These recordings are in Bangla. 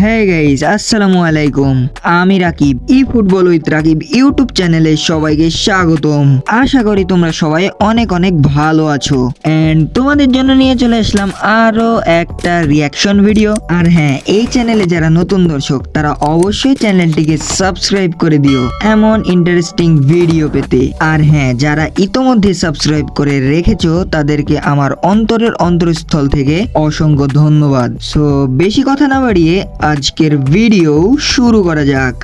হ্যাঁ গাইস আসসালামু আলাইকুম আমি Rakib e football with Rakib YouTube চ্যানেলে সবাইকে স্বাগতম। আশা করি তোমরা সবাই অনেক অনেক ভালো আছো। এন্ড তোমাদের জন্য নিয়ে চলে আসলাম আরও একটা রিয়াকশন ভিডিও আর হ্যাঁ এই চ্যানেলে যারা নতুন দর্শক, তারা অবশ্যই চ্যানেলটিকে সাবস্ক্রাইব করে দিও এমন ইন্টারেস্টিং ভিডিও পেতে। আর হ্যাঁ যারা ইতোমধ্যে সাবস্ক্রাইব করে রেখেছো, তাদেরকে আমার অন্তরের অন্তরস্থল থেকে অসংখ্য ধন্যবাদ। সো বেশি কথা না বাড়িয়ে আজকের ভিডিও শুরু করা যাক।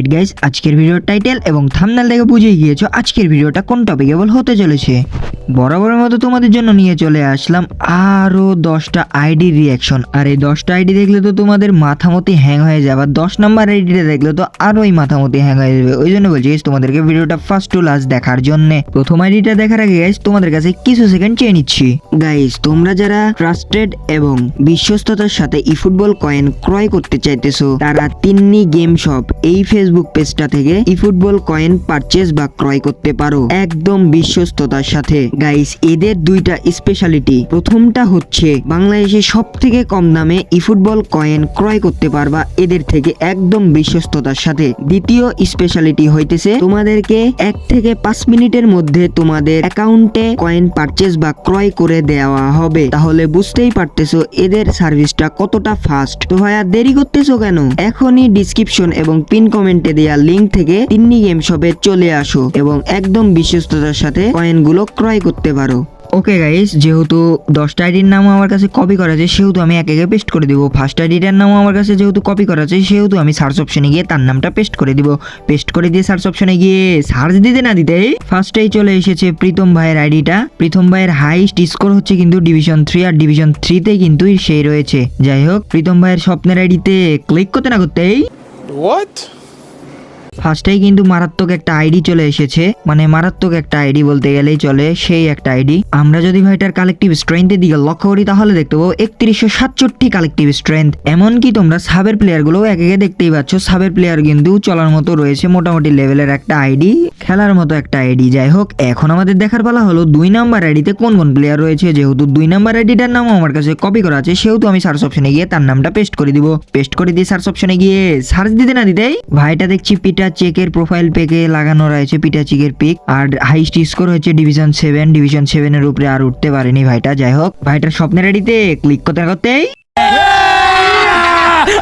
অলরাইট গাইস আজকের ভিডিওর টাইটেল এবং থাম্বনেল দেখে বুঝেই গিয়েছো আজকের ভিডিওটা কোন টপিকে বল হতে চলেছে। বরাবরের মতো তোমাদের জন্য নিয়ে চলে আসলাম আরও দশটা আইডি রিয়াকশন আর এই দশটা আইডি দেখলে তো তোমাদের মাথামতি হ্যাং হয়ে যাবে, আর দশ নাম্বার আইডিটা দেখলে তো আরোই মাথামতি হ্যাং হয়ে যাবে। ওই জন্য বলছি তোমাদেরকে ভিডিওটা ফার্স্ট টু লাস্ট দেখার জন্য। প্রথম আইডিটা দেখার আগে গাইস তোমাদের কাছে কিছু সেকেন্ড চেয়ে নিচ্ছি। গাইস তোমরা যারা ট্রাস্টেড এবং বিশ্বস্ততার সাথে ই ফুটবল কয়েন ক্রয় করতে চাইতেছো, তারা তিন্নি গেম শপ এই ফেসবুক পেজটা থেকে ই ফুটবল কয়েন পারচেজ বা ক্রয় করতে পারো। একদম বিশ্বস্ততার সাথে। গাইস এদের দুইটা স্পেশালিটি প্রথমটা হচ্ছে, বাংলাদেশে সব থেকে কম দামে ই ফুটবল কয়েন ক্রয় করতে পারবা এদের থেকে একদম বিশ্বস্ততার সাথে। দ্বিতীয় স্পেশালিটি হইতেছে, তোমাদেরকে এক থেকে পাঁচ মিনিটের মধ্যে তোমাদের অ্যাকাউন্টে কয়েন পারচেজ বা ক্রয় করে দেওয়া হবে। তাহলে বুঝতেই পারতেছো এদের সার্ভিসটা কতটা ফাস্ট তো ভাইয়া, দেরি করতেছো কেন? এখনই ডিসক্রিপশন এবং পিন কমেন্টে দেওয়া লিংক থেকে তিন্নি গেম শপে চলে আসো এবং একদম বিশ্বস্ততার সাথে কয়েনগুলো ক্রয় করতে পারো। ওকে গাইস যেহেতু দশটা আইডির নাম আমার কাছে কপি করা আছে, সেহেতু আমি এক একে পেস্ট করে দিব। ফার্স্ট আইডিটার নাম আমার কাছে যেহেতু কপি করা আছে, সেহেতু আমি সার্চ অপশনে গিয়ে তার নামটা পেস্ট করে দিব। পেস্ট করে দিয়ে সার্চ অপশনে গিয়ে সার্চ দিতে না দিতে ফার্স্টেই চলে এসেছে প্রীতম ভাইয়ের আইডিটা প্রীতম ভাইয়ের হাইস্ট স্কোর হচ্ছে কিন্তু ডিভিশন থ্রি আর ডিভিশন থ্রিতে কিন্তু সেই রয়েছে। যাই হোক, প্রীতম ভাইয়ের স্বপ্নের আইডিতে ক্লিক করতে না করতেই What? ফার্স্টেই কিন্তু মারাত্মক একটা আইডি চলে এসেছে। মানে মারাত্মক একটা আইডি বলতে গেলেই চলে সেই একটা আইডি আমরা যদি ভাইটার কালেকটিভ স্ট্রেংথের দিকে লক্ষ্য করি, তাহলে দেখতে পাবো একত্রিশশো সাতষট্টি কালেকটিভ স্ট্রেংথ এমনকি তোমরা সাবের প্লেয়ারগুলো এক একে দেখতেই পাচ্ছ। সাবের প্লেয়ার কিন্তু চলার মতো রয়েছে মোটামুটি লেভেলের একটা আইডি খেলার মতো একটা আইডি যাই হোক, এখন আমাদের দেখার পালা হলো দুই নাম্বার আইডিতে কোন কোন প্লেয়ার রয়েছে। যেহেতু দুই নাম্বার আইডিটার নাম আমার কাছে কপি করা আছে, সেহেতু আমি সার্চ অপশনে গিয়ে তার নামটা পেস্ট করে দিব। পেস্ট করে দিয়ে সার্চ অপশনে গিয়ে সার্চ দিতে না দিতেই ভাইটা দেখছি পিটা চেকের প্রোফাইল পেকে লাগানো রয়েছে পিটা চেকের পিক আর হাইস্ট স্কোর হচ্ছে ডিভিশন সেভেন ডিভিশন সেভেনের উপরে আর উঠতে পারেনি ভাইটা। যাই হোক, ভাইটার স্বপ্নের আইডিতে ক্লিক করতে, করতেই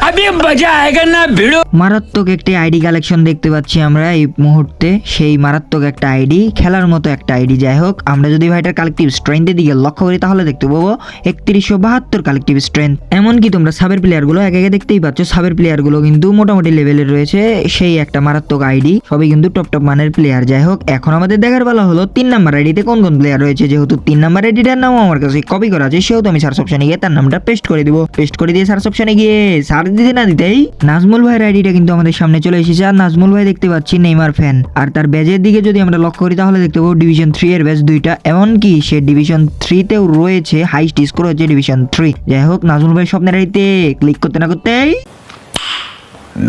আমি মজা আয়েগা ভিড়ো। মারাত্মক একটি আইডি কালেকশন দেখতে পাচ্ছি আমরা এই মুহূর্তে। সেই মারাত্মক একটা আইডি, খেলার মতো একটা আইডি। যাই হোক, আমরা যদি ভাইটার কালেকটিভ স্ট্রেন্থের দিকে লক্ষ্য করি, তাহলে দেখতে পাবো একত্রিশশো বাহাত্তর কালেকটিভ স্ট্রেন্থ এমনকি তোমরা সাবের প্লেয়ারগুলো এক একে দেখতেই পাচ্ছ। সাবের প্লেয়ারগুলো কিন্তু মোটামুটি লেভেলের রয়েছে। সেই একটা মারাত্মক আইডি, সবই কিন্তু টপ টপ মানের প্লেয়ার যাই হোক, এখন আমাদের দেখার বেলা হলো তিন নাম্বার আইডিতে কোন কোন প্লেয়ার রয়েছে। যেহেতু তিন নাম্বার আইডিটার নাম আমার কাছে কপি করা আছে, সেহেতু আমি সার্চ অপশনে গিয়ে তার নামটা পেস্ট করে দিব। পেস্ট করে দিয়ে সার্চ অপশনে গিয়ে সার্চ দিতে না দিতেই, নাজমুল ভাইয়ের আইডিটা কিন্তু আমাদের সামনে চলে এসেছে। আর নাজমুল ভাই দেখতে পাচ্ছি নেইমার ফ্যান। আর তার ব্যাজের দিকে যদি আমরা লক্ষ্য করি, তাহলে দেখতে পাবো ডিভিশন থ্রি এর ব্যাচ দুইটা। এমনকি সে ডিভিশন থ্রিতেও রয়েছে হাইস্ট স্কোর হচ্ছে ডিভিশন থ্রি যাই হোক, নাজমুল ভাই স্বপ্নের আইডিতে ক্লিক করতে না করতেই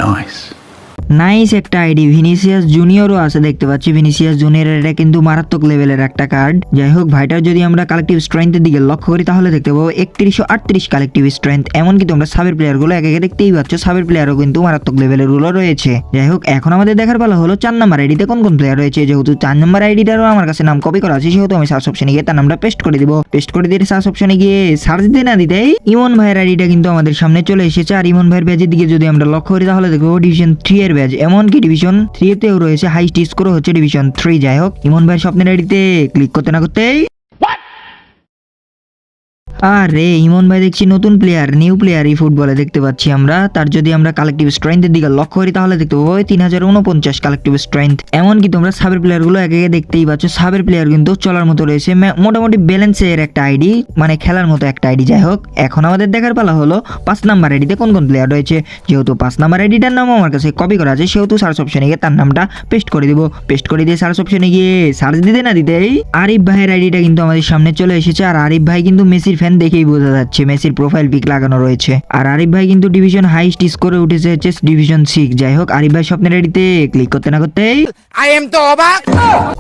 Nice. নাইস একটা আইডি ভিনিসিয়াস জুনিয়রও আছে, দেখতে পাচ্ছি। ভিনিসিয়াস জুনিয়রের এটা কিন্তু মারাত্মক লেভেলের একটা কার্ড যাই হোক ভাইটার যদি আমরা কালেকটিভ স্ট্রেংথের দিকে লক্ষ্য করি, তাহলে দেখতে পাবো একত্রিশশো আটত্রিশ কালেকটিভ স্ট্রেংথ এমনকি তোমরা সাবের প্লেয়ারগুলো এক একে দেখতেই পাচ্ছ, সাবের প্লেয়ারও কিন্তু মারাত্মক লেভেলেরগুলো রয়েছে। যাই হোক, এখন আমাদের দেখার পালা হলো চার নাম্বার আইডিতে কোন কোন প্লেয়ার রয়েছে। যেহেতু চার নাম্বার আইডিটারও আমার কাছে নাম কপি করা আছে, সেহেতু আমি সার্চ অপশনে গিয়ে তার নামটা পেস্ট করে দিব। পেস্ট করে দিয়ে সার্চ অপশনে গিয়ে সার্চ দিতে না দিতেই ইমন ভাইয়ের আইডিটা কিন্তু আমাদের সামনে চলে এসেছে। আর ইমন ভাইয়ের ব্যাজের দিকে যদি আমরা লক্ষ্য করি, তাহলে দেখব ডিভিশন থ্রি এর ব্যাজ এমনকি ডিভিশন থ্রিতেও রয়েছে হাইস্ট স্কোর হচ্ছে ডিভিশন থ্রি যাই হোক, ইমন ভাইয়ের স্বপ্নের আইডিতে ক্লিক করতে না করতেই আরে, ইমন ভাই দেখছি নতুন প্লেয়ার নিউ প্লেয়ার এই ফুটবলে দেখতে পাচ্ছি আমরা। তার যদি আমরা কালেকটিভ স্ট্রেংথের দিকে লক্ষ্য করি, তাহলে দেখতে পাবো তিন হাজার উনপঞ্চাশ কালেকটিভ স্ট্রেংথ এমনকি তোমরা সাবের প্লেয়ারগুলো একে একে দেখতেই পাচ্ছ। সাবের প্লেয়ার কিন্তু চলার মতো রয়েছে। মোটামুটি ব্যালেন্সের একটা আইডি মানে খেলার মতো একটা আইডি যাই হোক, এখন আমাদের দেখার পালা হলো পাঁচ নাম্বার আইডিতে কোন কোন প্লেয়ার রয়েছে। যেহেতু পাঁচ নাম্বার আইডিটার নাম আমার কাছে কপি করা আছে, সেহেতু সার্চ অপশনে গিয়ে তার নামটা পেস্ট করে দিব। পেস্ট করে দিয়ে সার্চ অপশনে গিয়ে সার্চ দিতে না দিতেই আরিফ ভাইয়ের আইডিটা কিন্তু আমাদের সামনে চলে এসেছে। আর আরিফ ভাই কিন্তু মেসির ফ্যান ফ্যান দেখেই বোঝা যাচ্ছে মেসির প্রোফাইল পিক লাগানো রয়েছে। আর আরিফ ভাই কিন্তু ডিভিশন হাইস্ট স্কোরে উঠেছে হচ্ছে ডিভিশন সিক্স যাই হোক আরিফ ভাই স্বপ্নের আইডিতে ক্লিক করতে না করতেই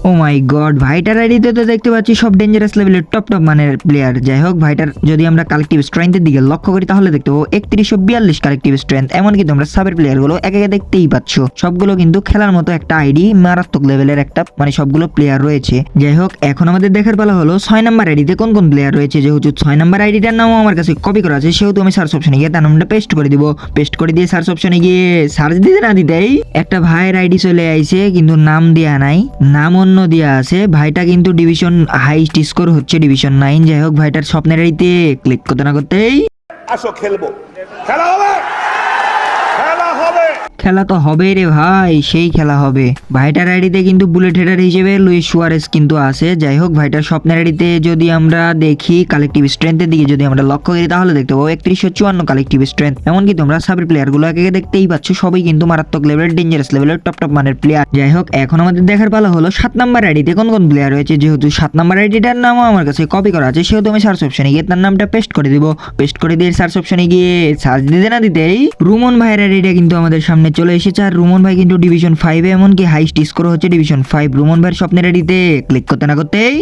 ও মাই গড ভাইটার আইডিতে তো দেখতে পাচ্ছি সব ডেঞ্জারাস লেভেলের টপ টপ মানের প্লেয়ার যাই হোক ভাইটার যদি আমরা কালেকটিভ স্ট্রেংথের দিকে লক্ষ্য করি তাহলে দেখতে পাবো একত্রিশশো বিয়াল্লিশ কালেকটিভ স্ট্রেংথ এমনকি তোমরা সাবের প্লেয়ারগুলো একে একে দেখতেই পাচ্ছ। সবগুলো কিন্তু খেলার মতো একটা আইডি মারাত্মক লেভেলের একটা মানে সবগুলো প্লেয়ার রয়েছে। যাই হোক এখন আমাদের দেখার পালা হলো ছয় নাম্বার আইডিতে কোন কোন প্লেয়ার রয়েছে যেহেতু ছয় নাম্বার আইডিটার নামও আমার কাছে কপি করা আছে, সেহেতু আমি সার্চ অপশনে গিয়ে তার নামটা পেস্ট করে দিব। পেস্ট করে দিয়ে সার্চ অপশনে গিয়ে সার্চ দিতে না দিতেই একটা ভাইয়ের আইডি চলে আইছে, কিন্তু নাম দেয়া নাই। নাম অন্য দেয়া আছে। ভাইটা কিন্তু ডিভিশন হাইস্ট স্কোর হচ্ছে ডিভিশন নাইন যাই হোক, ভাইটার স্বপ্নের আইতে ক্লিক করতে না করতেই আসো, খেলব। খেলা হবে খেলা হবে! খেলা তো হবেই রে ভাই, সেই খেলা হবে। ভাইটার আইডিতে কিন্তু বুলেট হেডার হিসেবে লুইস সুয়ারেস কিন্তু আছে। যাই হোক ভাইটার স্বপ্নের আইডিতে যদি আমরা দেখি কালেকটিভ স্ট্রেংথের দিকে যদি আমরা লক্ষ্য করি, তাহলে দেখতে পাবো একত্রিশশো চুয়ান্ন কালেকটিভ স্ট্রেংথ এমনকি তোমরা সাবের প্লেয়ারগুলো একে একে দেখতেই পাচ্ছ, সবই কিন্তু মারাত্মক লেভেলের ডেঞ্জারাস লেভেলের টপ টপ মানের প্লেয়ার যাই হোক এখন আমাদের দেখার পালা হলো, সাত নাম্বার আইডিতে কোন কোন প্লেয়ার রয়েছে? যেহেতু সাত নাম্বার আইডিটার নামও আমার কাছে কপি করা আছে, সেহেতু আমি সার্চ অপশনে গিয়ে তার নামটা পেস্ট করে দিব। পেস্ট করে দিয়ে সার্চ অপশনে গিয়ে সার্চ দিতে না দিতেই রুমন ভাইয়ের আইডিটা কিন্তু আমাদের সামনে চলে এসেছে আর রুমন ভাই কিন্তু ডিভিশন ফাইভে এমনকি হাইস্ট স্কোর হচ্ছে ডিভিশন ফাইভ রুমন ভাইয়ের স্বপ্নের রেডিতে ক্লিক করতে না করতেই?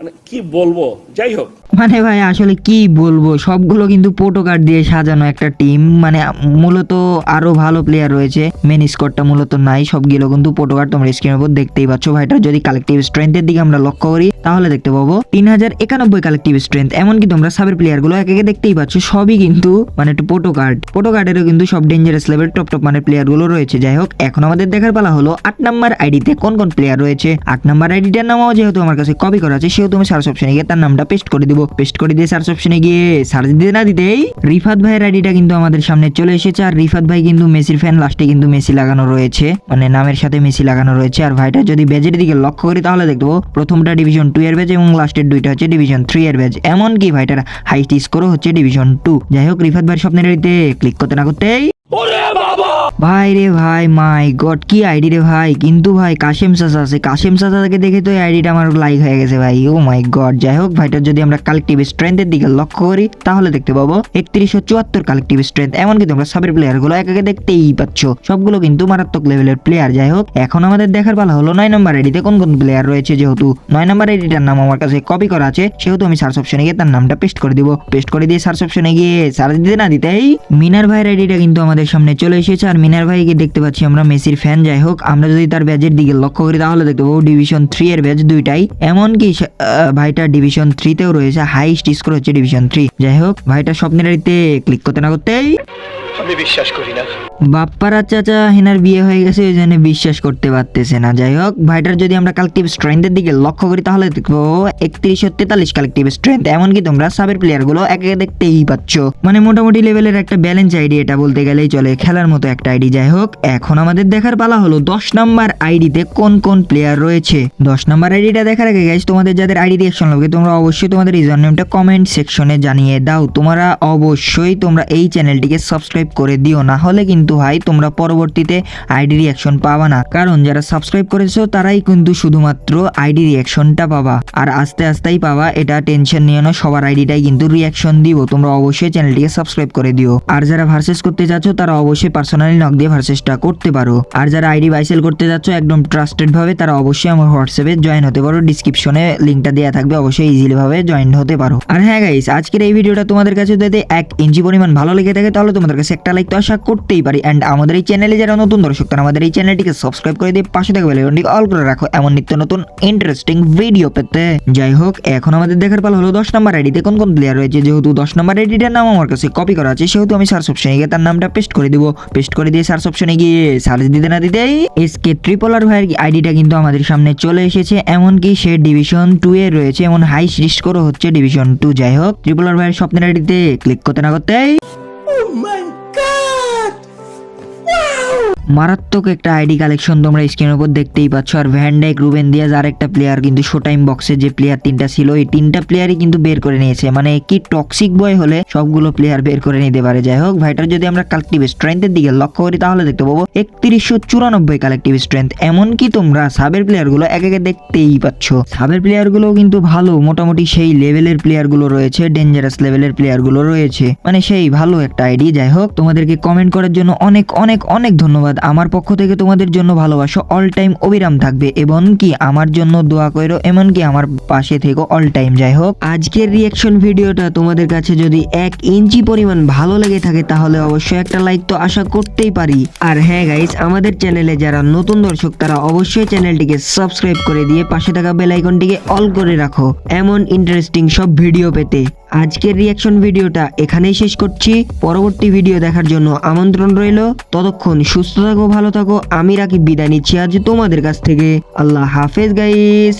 মানে কি বলব? যাই হোক মানে ভাই, আসলে কি বলব? সবগুলো কিন্তু পোটো কার্ড দিয়ে সাজানো একটা টিম মানে মূলত আরও ভালো প্লেয়ার রয়েছে। মেন স্কোরটা মূলত নাই, সবগুলো কিন্তু পোটো কার্ড তোমরা স্ক্রিনের উপর দেখতেই পাচ্ছ। ভাইটার যদি কালেকটিভ স্ট্রেংথের দিকে আমরা লক্ষ্য করি, তাহলে দেখতে পাবো তিন হাজার একানব্বই কালেকটিভ স্ট্রেংথ এমনকি তোমরা সাবের প্লেয়ারগুলো একে দেখতেই পাচ্ছ, সবই কিন্তু মানে একটু পোটো কার্ড পোটো কার্ডেরও কিন্তু সব ডেঞ্জারাস লেভেল টপ টপ মানে প্লেয়ারগুলো রয়েছে। যাই হোক, এখন আমাদের দেখার পালা হলো আট নাম্বার আইডিতে কোন কোন প্লেয়ার রয়েছে। আট নাম্বার আইডিটার নামও যেহেতু আমার কাছে কপি করা আছে, সেহেতু আমি সার্চ অপশনে গিয়ে তার নামটা পেস্ট করে দিব। পেস্ট করে দিয়ে সার্চ অপশনে গিয়ে সার্চ দিতে না দিতেই রিফাত ভাইয়ের আইডিটা কিন্তু আমাদের সামনে চলে এসেছে। আর রিফাত ভাই কিন্তু মেসির ফ্যান লাস্টে কিন্তু মেসি লাগানো রয়েছে। মানে নামের সাথে মেসি লাগানো রয়েছে। আর ভাইটা যদি ব্যাজের দিকে লক্ষ্য করি তাহলে দেখব প্রথমটা ডিভিশন টু এর ব্যাজ এবং লাস্টের দুইটা হচ্ছে ডিভিশন থ্রি এর ব্যাজ এমনকি ভাইটার হাইস্ট স্কোরও হচ্ছে ডিভিশন টু যাই হোক, রিফাত ভাইয়ের স্বপ্নের ক্লিক করতে না করতেই ভাই রে ভাই মাই গড কি আইডি রে ভাই? কিন্তু ভাই, কাশেম সাসা আছে। কাশেম সাসাকে দেখে তো এই আইডিটা আমার লাইক হয়ে গেছে ভাই। ও মাই গড যাই হোক ভাইটার যদি আমরা কালেকটিভ স্ট্রেংথের দিকে লক্ষ্য করি, তাহলে দেখতে পাবো একত্রিশশো চুয়াত্তর কালেকটিভ স্ট্রেংথ এমনকি তোমরা সাবের প্লেয়ারগুলো এক একে দেখতেই পাচ্ছ। সবগুলো কিন্তু মারাত্মক লেভেলের প্লেয়ার যাই হোক। এখন আমাদের দেখার পালা হলো নয় নম্বর আইডিতে কোন কোন প্লেয়ার রয়েছে, যেহেতু নয় নম্বর আইডিটার নাম আমার কাছে কপি করা আছে, সেহেতু আমি সার্চ অপশনে গিয়ে তার নামটা পেস্ট করে দিব। পেস্ট করে দিয়ে সার্চ অপশনে গিয়ে সার্চ দিতে না দিতেই মিনার ভাইয়ের আইডিটা কিন্তু আমাদের সামনে চলে এসেছে আর মিনার ভাইকে দেখতে পাচ্ছি আমরা, মেসির ফ্যান যাই হোক, আমরা যদি তার ব্যাজের দিকে লক্ষ্য করি তাহলে দেখতে পাবো ডিভিশন থ্রি এর ব্যাচ দুইটাই। এমনকি ভাইটা ডিভিশন থ্রি তেও রয়েছে হাইস্ট স্কোর হচ্ছে ডিভিশন থ্রি যাই হোক, ভাইটা স্বপ্নের ক্লিক করতে না করতেই আমি বিশ্বাস করি না। বাপ্পার চাচা হেনার বিয়ে হয়ে গেছে, ওই জন্য বিশ্বাস করতে পারতেছে না। যাই হোক, ভাইটার যদি আমরা কালেকটিভ স্ট্রেংথের দিকে লক্ষ্য করি, তাহলে দেখব একত্রিশশো তেতাল্লিশ কালেকটিভ স্ট্রেংথ এমনকি তোমরা সাবের প্লেয়ারগুলো একে একে দেখতেই পাচ্ছ। মানে মোটামুটি লেভেলের একটা ব্যালেন্স আইডি এটা বলতে গেলেই চলে, খেলার মতো একটা আইডি যাই হোক, এখন আমাদের দেখার পালা হলো দশ নাম্বার আইডিতে কোন কোন প্লেয়ার রয়েছে। দশ নাম্বার আইডিটা দেখার আগে গাইজ তোমাদের যাদের আইডি রিয়াকশন লাগবে, তোমরা অবশ্যই তোমাদের ইউজার নেমটা কমেন্ট সেকশনে জানিয়ে দাও। তোমরা অবশ্যই তোমরা এই চ্যানেলটিকে সাবস্ক্রাইব করে দিও, না হলে কিন্তু ভাই, তোমরা পরবর্তীতে আইডি রিয়াকশন পাবা না। কারণ যারা সাবস্ক্রাইব করেছ, তারাই কিন্তু শুধুমাত্র আইডি রিয়াকশনটা পাবা। আর আস্তে আস্তেই পাবা, এটা টেনশন নিও না, সবার আইডিটাই কিন্তু রিয়াকশন দিব। তোমরা অবশ্যই চ্যানেলটিকে সাবস্ক্রাইব করে দিও। আর যারা ভার্সেস করতে যাচ্ছ, তারা অবশ্যই পার্সোনালি নক দিয়ে ভার্সেসটা করতে পারো। আর যারা আইডি বাইসেল করতে যাচ্ছ, একদম ট্রাস্টেড ভাবে তারা অবশ্যই আমার হোয়াটসঅ্যাপে জয়েন হতে পারো। ডিসক্রিপশনে লিঙ্কটা দেওয়া থাকবে, অবশ্যই ইজিলি ভাবে জয়েন হতে পারো। আর হ্যাঁ গাইস আজকের এই ভিডিওটা তোমাদের কাছে যদি এক ইঞ্চি পরিমাণ ভালো লেগে থাকে, তাহলে তোমাদের কাছে একটা লাইক তো আশা করতেই পারি। অ্যান্ড আমাদের এই চ্যানেলে যারা নতুন দর্শক, তারা আমাদের এই চ্যানেলটিকে সাবস্ক্রাইব করে দিয়ে পাশে থাকা বেলাইকনটি অল করে রাখো। এমন নিত্য নতুন ইন্টারেস্টিং ভিডিও পেতে। যাই হোক, এখন আমাদের দেখার পালা হলো দশ নম্বর আইডিতে কোন কোন প্লেয়ার রয়েছে। যেহেতু দশ নম্বর আইডিটার নাম আমার কাছে কপি করা আছে, সেহেতু আমি সার্চ অপশনে গিয়ে তার নামটা পেস্ট করে দিব। পেস্ট করে দিয়ে সার্চ অপশনে গিয়ে সার্চ দিতে না দিতেই এস এসকে ট্রিপলার ভাইয়ের আইডিটা কিন্তু আমাদের সামনে চলে এসেছে। এমনকি সে ডিভিশন টু এ রয়েছে, এমন হাই স্কোরও হচ্ছে ডিভিশন টু যাই হোক ট্রিপলার ভাইয়ের স্বপ্নের আইডিতে ক্লিক করতে না করতেই মারাত্মক একটা আইডি কালেকশন তোমরা স্ক্রিনের উপর দেখতেই পাচ্ছ। আর ভ্যান্ডাইক রুবেন দিয়াজ আর একটা প্লেয়ার কিন্তু শো টাইম বক্সে যে প্লেয়ার তিনটা ছিল, এই তিনটা প্লেয়ারই কিন্তু বের করে নিয়েছে। মানে কি টক্সিক বয় হলে সবগুলো প্লেয়ার বের করে নিতে পারে। যাই হোক, ভাইটার যদি আমরা কালেক্টিভ স্ট্রেংথের দিকে লক্ষ্য করি, তাহলে দেখতে পাবো একত্রিশশো চুরানব্বই কালেক্টিভ স্ট্রেংথ এমনকি তোমরা সাবের প্লেয়ারগুলো এক একে দেখতেই পাচ্ছ। সাবের প্লেয়ারগুলো কিন্তু ভালো, মোটামুটি সেই লেভেলের প্লেয়ারগুলো রয়েছে ডেঞ্জারাস লেভেলের প্লেয়ারগুলো রয়েছে। মানে সেই ভালো একটা আইডি যাই হোক, তোমাদেরকে কমেন্ট করার জন্য অনেক অনেক অনেক ধন্যবাদ। আমার পক্ষ থেকে তোমাদের জন্য ভালোবাসা অল টাইম অবিরাম থাকবে, এবং কি আমার জন্য দোয়া করো এমনকি আমার পাশে থেকো অল টাইম যাই হোক। আজকের রিয়াকশন ভিডিওটা তোমাদের কাছে যদি এক ইঞ্চি পরিমাণ ভালো লেগে থাকে, তাহলে অবশ্যই একটা লাইক তো আশা করতেই পারি। আর হ্যাঁ গাইস আমাদের চ্যানেলে যারা নতুন দর্শক, তারা অবশ্যই চ্যানেলটিকে সাবস্ক্রাইব করে দিয়ে পাশে থাকা বেল আইকনটিকে অল করে রাখো, এমন ইন্টারেস্টিং সব ভিডিও পেতে। আজকের রিয়াকশন ভিডিওটা এখানেই শেষ করছি। পরবর্তী ভিডিও দেখার জন্য আমন্ত্রণ রইল। ততক্ষণ সুস্থ থাকো, ভালো থাকো। আমি রাকিব, বিদায় নিচ্ছি আজ তোমাদের কাছ থেকে। আল্লাহ হাফেজ গাইস